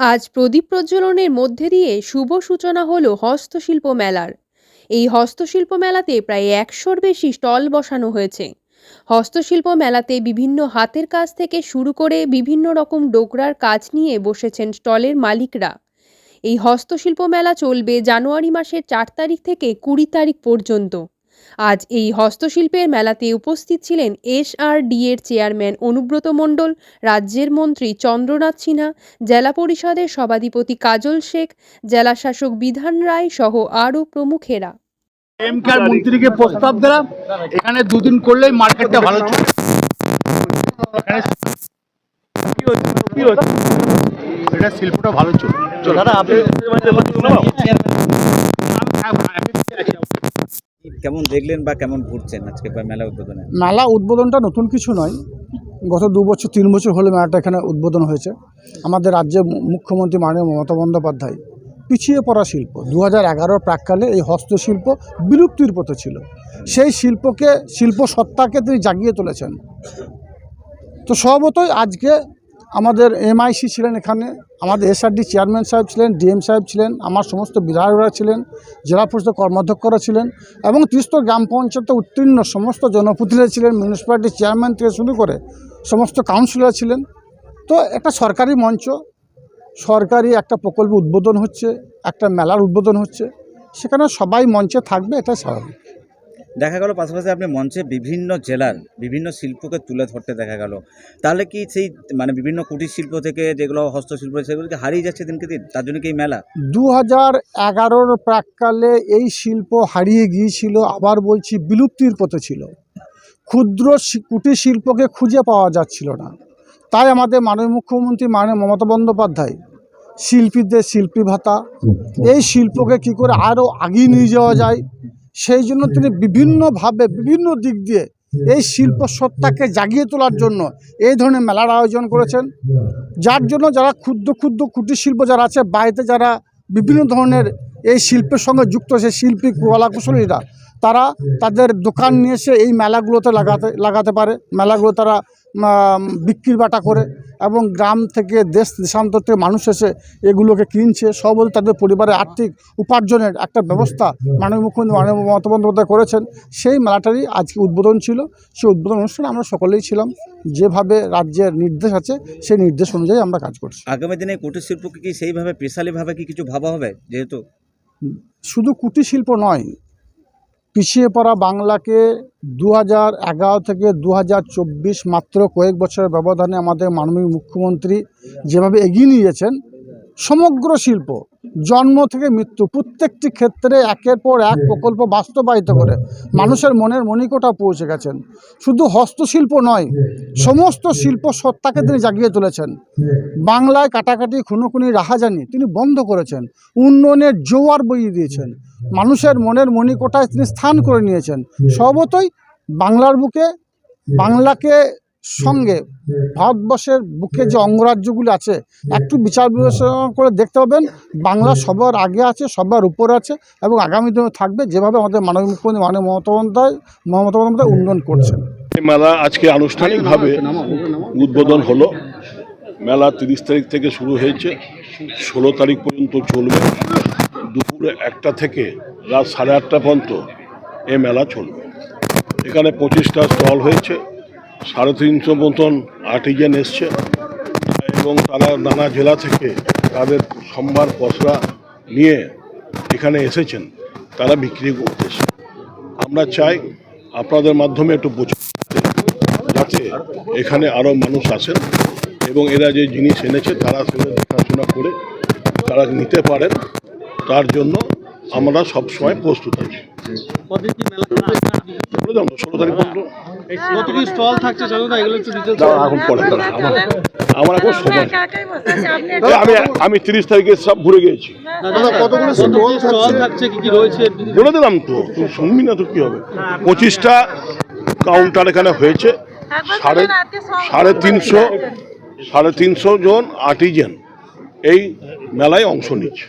আজ প্রদীপ প্রজ্বলনের মধ্যে দিয়ে শুভ সূচনা হল হস্তশিল্প মেলার। এই হস্তশিল্প মেলাতে প্রায় একশোর বেশি স্টল বসানো হয়েছে। হস্তশিল্প মেলাতে বিভিন্ন হাতের কাজ থেকে শুরু করে বিভিন্ন রকম ডোকরার কাজ নিয়ে বসেছেন স্টলের মালিকরা। এই হস্তশিল্প মেলা চলবে জানুয়ারি মাসের চার তারিখ থেকে কুড়ি তারিখ পর্যন্ত। আজ এই হস্তশিল্পের মেলাতে উপস্থিত ছিলেন এসআরডি এর চেয়ারম্যান অনুব্রত মণ্ডল রাজ্যের মন্ত্রী চন্দ্রনাথ সিনহা জেলা পরিষদের সভাধিপতি কাজল শেখ জেলা শাসক বিধান রায় সহ আরও প্রমুখেরা। এমকার মন্ত্রীকে প্রস্তাব দিলাম এখানে দুদিন করলেই মার্কেটটা ভালো চলবে? এটা শিল্পটা ভালো চলবে। দাদা আপনি কেমন দেখলেন বা কেমন ঘুরছেন আজকে বা মেলা উদ্বোধনে? মেলা উদ্বোধনটা নতুন কিছু নয়। গত দু বছর, তিন বছর হলে মেলাটা এখানে উদ্বোধন হয়েছে। আমাদের রাজ্যের মুখ্যমন্ত্রী মাননীয় মমতা বন্দ্যোপাধ্যায় পিছিয়ে পড়া শিল্প। দু হাজার প্রাককালে এই হস্তশিল্প বিলুপ্তির পথে ছিল। সেই শিল্পকে শিল্প সত্তাকে তিনি জাগিয়ে তুলেছেন। তো স্বভাবতই আজকে আমাদের এমআইসি ছিলেন এখানে, আমাদের এসআরডি চেয়ারম্যান সাহেব ছিলেন ডিএম সাহেব ছিলেন, আমার সমস্ত বিধায়করা ছিলেন, জেলা পরিষদের কর্মাধ্যক্ষরা ছিলেন এবং ত্রিস্তর গ্রাম পঞ্চায়েতে উত্তীর্ণ সমস্ত জনপ্রতিনিধি ছিলেন মিউনিসিপ্যালিটির চেয়ারম্যান থেকে শুরু করে সমস্ত কাউন্সিলর ছিলেন। তো একটা সরকারি মঞ্চ, সরকারি একটা প্রকল্প উদ্বোধন হচ্ছে, একটা মেলার উদ্বোধন হচ্ছে, সেখানে সবাই মঞ্চে থাকবে এটা স্বাভাবিক। দেখা গেল পাশাপাশি আপনি মঞ্চে বিভিন্ন জেলার বিভিন্ন শিল্পকে তুলে ধরতে দেখা গেল। তাহলে কি সেই মানে বিভিন্ন কুটির শিল্প থেকে যেগুলো হস্তশিল্প সেগুলোকে হারিয়ে যাচ্ছে দিনকে দিন? তার জন্য কি এই মেলা? দু হাজার এগারোর প্রাককালে এই শিল্প হারিয়ে গিয়েছিল আবার বলছি বিলুপ্তির পথে ছিল। ক্ষুদ্র শি- কুটির শিল্পকে খুঁজে পাওয়া যাচ্ছিল না। তাই আমাদের মাননীয় মুখ্যমন্ত্রী মানে মমতা বন্দ্যোপাধ্যায় শিল্পীদের শিল্পী ভাতা এই শিল্পকে কি করে আরও আগিয়ে নিয়ে যাওয়া যায়? সেই জন্য তিনি বিভিন্নভাবে বিভিন্ন দিক দিয়ে এই শিল্প সত্তাকে জাগিয়ে তোলার জন্য এই ধরনের মেলার আয়োজন করেছেন। যার জন্য যারা ক্ষুদ্র ক্ষুদ্র কুটির শিল্প যারা আছে বাড়িতে যারা বিভিন্ন ধরনের এই শিল্পের সঙ্গে যুক্ত সেই শিল্পী কলাকুশলীরা তারা তাদের দোকান নিয়ে এসে এই মেলাগুলোতে লাগাতে লাগাতে পারে। মেলাগুলো তারা বিক্রি বাটা করে এবং গ্রাম থেকে দেশ দেশান্তর থেকে মানুষ এসে এগুলোকে কিনছে। সব তাদের পরিবারের আর্থিক উপার্জনের একটা ব্যবস্থা মাননীয় মুখ্যমন্ত্রী মাননীয় মমতা বন্দ্যোপাধ্যায় করেছেন। সেই মেলাটারই আজকে উদ্বোধন ছিল। সেই উদ্বোধন অনুষ্ঠানে আমরা সকলেই ছিলাম। যেভাবে রাজ্যের নির্দেশ আছে সেই নির্দেশ অনুযায়ী আমরা কাজ করছি। আগামী দিনে কুটির শিল্পকে কি সেইভাবে পেশালিভাবে কি কিছু ভাবা হবে যেহেতু? শুধু কুটির শিল্প নয় পিছিয়ে পড়া বাংলাকে দু হাজার এগারো থেকে দু হাজার চব্বিশ মাত্র কয়েক বছরের ব্যবধানে আমাদের মাননীয় মুখ্যমন্ত্রী যেভাবে এগিয়ে নিয়ে গেছেন সমগ্র শিল্প, জন্ম থেকে মৃত্যু প্রত্যেকটি ক্ষেত্রে একের পর এক প্রকল্প বাস্তবায়িত করে মানুষের মনের মণিকোটা পৌঁছে গেছেন। শুধু হস্তশিল্প নয়, সমস্ত শিল্প সত্তাকে তিনি জাগিয়ে তুলেছেন। বাংলায় কাটাকাটি খুনোখুনি রাহাজানি তিনি বন্ধ করেছেন। উন্নয়নের জোয়ার বইয়ে দিয়েছেন। মানুষের মনের মণিকোটায় তিনি স্থান করে নিয়েছেন। সর্বতই বাংলার বুকে বাংলাকে সঙ্গে ভারতবর্ষের বুকে যে অঙ্গরাজ্যগুলি আছে একটু বিচার বিবেচনা করে দেখতে পাবেন বাংলা সবার আগে আছে সবার উপর আছে এবং আগামী দিনে থাকবে যেভাবে আমাদের মাননীয় মুখ্যমন্ত্রী মাননীয় মমতা বন্দ্যোপাধ্যায় মমতা বন্দ্যোপাধ্যায় উন্নয়ন করছেন। এই মেলা আজকে আনুষ্ঠানিকভাবে উদ্বোধন হলো। মেলা তিরিশ তারিখ থেকে শুরু হয়েছে ষোলো তারিখ পর্যন্ত চলবে। দুপুরে একটা থেকে রাত সাড়ে আটটা পর্যন্ত এ মেলা চলবে। এখানে পঁচিশটা স্টল হয়েছে, সাড়ে তিনশো মতন আর্টিজেন এসছে। এবং তারা নানা জেলা থেকে তাদের সম্ভার পসরা নিয়ে এখানে এসেছেন, তারা বিক্রি করতেছে আমরা চাই আপনাদের মাধ্যমে একটু প্রচার যাতে এখানে আরও মানুষ আসেন এবং এরা যে জিনিস এনেছে তারা সেগুলো দেখাশোনা করে তারা নিতে পারেন। তার জন্য আমরা সবসময় প্রস্তুত আছি। ষোলো তারিখ পর্যন্ত। এখন পরে আমার এখন সময় আমি আমি তিরিশ তারিখে সব ঘুরে গিয়েছি। দাদা কতগুলো স্টল থাকছে? কি কি রয়েছে? বলে দিলাম তো তুই শুনবি না তো কি হবে। পঁচিশটা কাউন্টার এখানে হয়েছে সাড়ে সাড়ে তিনশো সাড়ে তিনশো জন আর্টিজেন এই মেলায় অংশ নিচ্ছে।